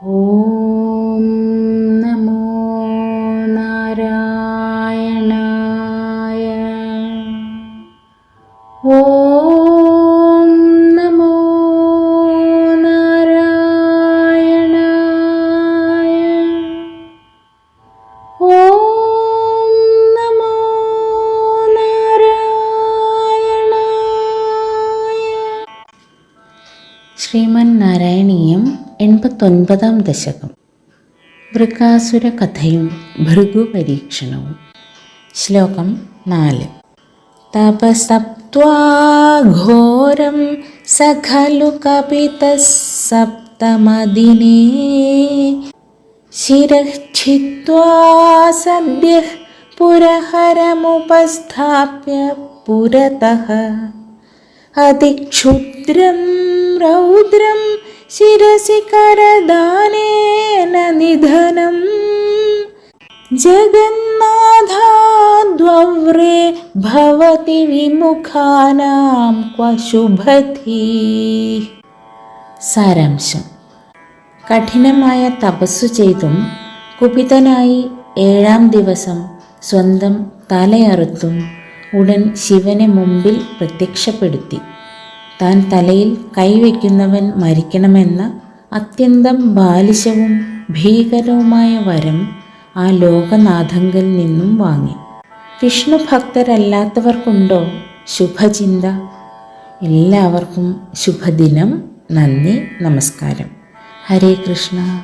ഓം നമോ നാരായണായ ഓം ശ്രീമൻ നാരായണീയം എൺപത്തൊൻപതാം ദശകം. വൃക്കാസുര കഥയും ഭൃഗു പരീക്ഷണവും ശ്ലോകം നാല്. തപസപ്ത്വാഘോരം സഖലു കപിതസപ്തമദിനേ. ശിരക്ഷിത്വാ സദ്യ പുരഹരമുപസ്ഥാപ്യ പുരതഃ. അതിക്ഷുദ്രം രൗദ്രം ശിരസി करदानेन निधनम् जगन्नाथाद्वव्रे ഭവതി विमुखानां क्व शुभति സാരാംശം. കഠിനമായ തപസ്സു ചെയ്തും കുപിതനായി ഏഴാം ദിവസം സ്വന്തം തലയറുത്തും ഉടൻ ശിവനെ മുമ്പിൽ പ്രത്യക്ഷപ്പെടുത്തി. താൻ തലയിൽ കൈവയ്ക്കുന്നവൻ മരിക്കണമെന്ന അത്യന്തം ബാലിശവും ഭീകരവുമായ വരം ആ ലോകനാഥങ്കൽ നിന്നും വാങ്ങി. വിഷ്ണു ഭക്തരല്ലാത്തവർക്കുണ്ടോ ശുഭചിന്ത? എല്ലാവർക്കും ശുഭദിനം. നന്ദി. നമസ്കാരം. ഹരേ കൃഷ്ണ.